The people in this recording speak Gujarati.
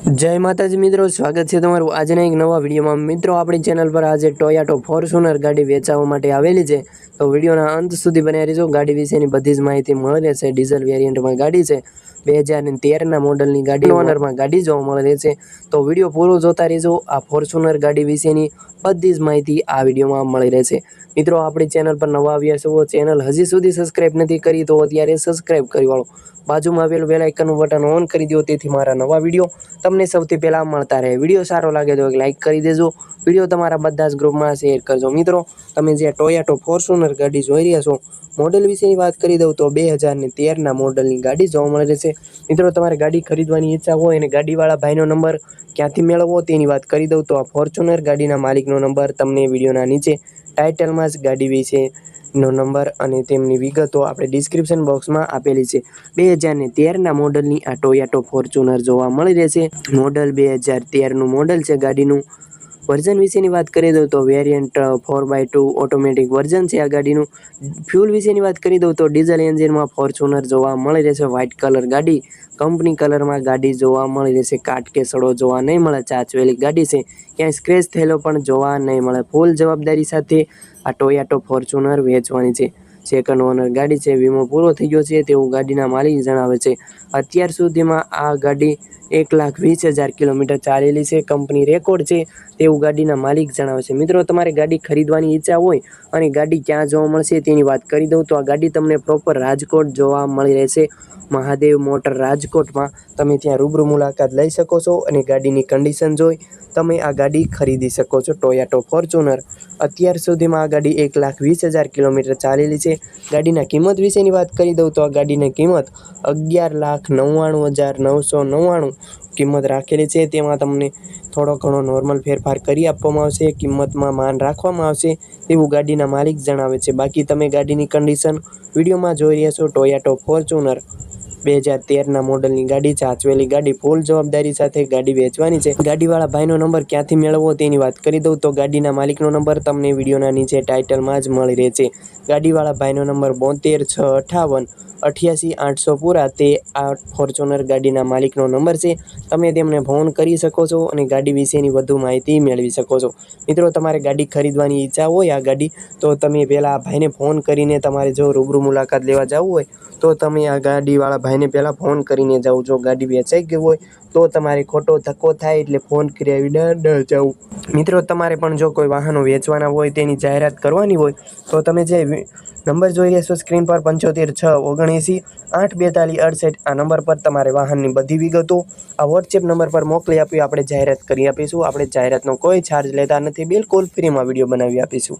જય માતાજી મિત્રો, સ્વાગત છે તમારું આજના એક નવા વિડીયોમાં. મિત્રો, આપણી ચેનલ પર આજે ટોયાટો ફોર્ચ્યુનર ગાડી વેચાવવા માટે આવેલી છે. તો વિડીયોના અંત સુધી બન્યા રહેજો. ગાડી વિશેની બધી જ માહિતી મળી રહેશે. ડીઝલ વેરિયન્ટમાં ગાડી છે. બે હજાર તેરના મોડલની ગાડી ઓનરમાં ગાડી જોવા મળી રહેશે. તો વીડિયો પૂરો જોતા રહેજો. આ ફોર્ચ્યુનર ગાડી વિશેની બધી જ માહિતી આ વિડીયોમાં મળી રહેશે. મિત્રો, આપણી ચેનલ પર નવા આવ્યા છો, ચેનલ હજી સુધી સબસ્ક્રાઈબ નથી કરી, તો અત્યારે સબસ્ક્રાઇબ કરી વાળો. બાજુમાં આવેલું બેલ આઇકનનું બટન ઓન કરી દો. તેથી મારા નવા વીડિયો તમને સૌથી પહેલાં મળતા રહે. વીડિયો સારો લાગે તો એક લાઇક કરી દેજો. વીડિયો તમારા બધા જ ગ્રુપમાં શેર કરજો. મિત્રો, તમે જે ટોયાટો ફોર્ચ્યુનર ગાડી જોઈ રહ્યા છો મોડલ વિશેની વાત કરી દઉં તો બે હજાર ને તેરના મોડલની ગાડી જોવા મળે છે. મિત્રો, તમારે ગાડી ખરીદવાની ઈચ્છા હોય અને ગાડીવાળા ભાઈનો નંબર ક્યાંથી મેળવવો તેની વાત કરી દઉં તો આ ફોર્ચ્યુનર ગાડીના માલિકનો નંબર તમને વિડીયોના નીચે ટાઇટલમાં જ ગાડી વિશે નો નંબર અને તેમની વિગતો આપણે ડિસ્ક્રિપ્શન બોક્સમાં આપેલી છે. બે હજાર ને તેરના મોડલની આ ટોયાટો ફોર્ચ્યુનર જોવા મળી રહેશે. મોડલ બે હજાર તેરનું મોડલ છે ગાડીનું. વર્ઝન વિશેની વાત કરી દઉં તો variant four by two automatic version છે આ ગાડીનું. ફ્યુલ વિશેની વાત કરી દઉં તો ડીઝલ એન્જિનમાં ફોર્ચ્યુનર જોવા મળી રહેશે વ્હાઇટ કલર ગાડી. કંપની કલરમાં ગાડી જોવા મળી રહેશે, કાટ કે સડો જોવા નહીં મળે, ચાચવેલી ગાડી છે. ક્યાંય સ્ક્રેચ થયેલો પણ જોવા નહીં મળે. ફૂલ જવાબદારી સાથે આ ટોયાટો ફોર્ચ્યુનર વેચવાની છે. સેકન્ડ ઓનર ગાડી છે, વીમો પૂરો થઈ ગયો છે તેવું ગાડીના માલિક જણાવે છે. અત્યાર સુધીમાં આ ગાડી એક લાખ વીસ હજાર કિલોમીટર ચાલેલી છે, કંપની રેકોર્ડ છે તેવું ગાડીના માલિક જણાવે છે. મિત્રો, તમારે ગાડી ખરીદવાની ઈચ્છા હોય અને ગાડી ક્યાં જોવા મળશે તેની વાત કરી દઉં તો આ ગાડી તમને પ્રોપર રાજકોટ જોવા મળી રહેશે. મહાદેવ મોટર રાજકોટમાં તમે ત્યાં રૂબરૂ મુલાકાત લઈ શકો છો અને ગાડીની કન્ડિશન જોઈ તમે આ ગાડી ખરીદી શકો છો. ટોયાટો ફોર્ચ્યુનર અત્યાર સુધીમાં આ ગાડી એક લાખ વીસ હજાર કિલોમીટર ચાલેલી છે ગાડીના કિંમત વિશેની વાત કરી દઉં તો આ ગાડીની કિંમત અગિયાર લાખ નવ્વાણું હજાર નવસો નવ્વાણું કિંમત રાખેલી છે. તેમાં તમને થોડો ઘણો નોર્મલ ફેરફાર કરી આપવામાં આવશે. કિંમતમાં માન રાખવામાં આવશે તેવું ગાડીના માલિક જણાવે છે. બાકી તમે ગાડીની કન્ડિશન વિડીયોમાં જોઈ રહ્યા છો. ટોયાટો ફોર્ચ્યુનર બે હજાર તેરના મોડલની ગાડી છે આચવેલી ગાડી ફૂલ જવાબદારી સાથે ગાડી વેચવાની છે. ગાડીવાળા ભાઈનો નંબર ક્યાંથી મેળવવો તેની વાત કરી દઉં તો ગાડીના માલિકનો નંબર તમને વિડીયોના નીચે ટાઇટલમાં જ મળી રહે છે ગાડીવાળા ભાઈનો નંબર બોતેર, છ, અઠાવન, અઠ્યાસી, આઠસો પૂરા તે આ ફોર્ચ્યુનર ગાડીના માલિકનો નંબર છે. તમે તેમને ફોન કરી શકો છો અને ગાડી વિશેની વધુ માહિતી મેળવી શકો છો. મિત્રો, તમારે ગાડી ખરીદવાની ઈચ્છા હોય આ ગાડી, તો તમે પહેલાં આ ભાઈને ફોન કરીને તમારે જો રૂબરૂ મુલાકાત લેવા જવું હોય, તો તમે આ ગાડીવાળા ભાઈને પહેલાં ફોન કરીને જાઉં, જો ગાડી વેચાઈ ગઈ હોય તો તમારે ખોટો ધક્કો થાય એટલે ફોન કર્યા વિના ન જવું મિત્રો, તમારે પણ જો કોઈ વાહનો વેચવાના હોય, તેની જાહેરાત કરવાની હોય, તો તમે જે નંબર જોઈ રહ્યા છો, સ્ક્રીન પર પંચોતેર છ ઓગણએંસી આઠ બેતાલીસ અડસઠ, આ નંબર પર તમારે વાહનની બધી વિગતો, આ વોટ્સએપ નંબર પર મોકલી આપી, આપણે જાહેરાત કરી આપીશું. આપણે જાહેરાતનો કોઈ ચાર્જ લેતા નથી. બિલકુલ ફ્રીમાં વીડિયો બનાવી આપીશું.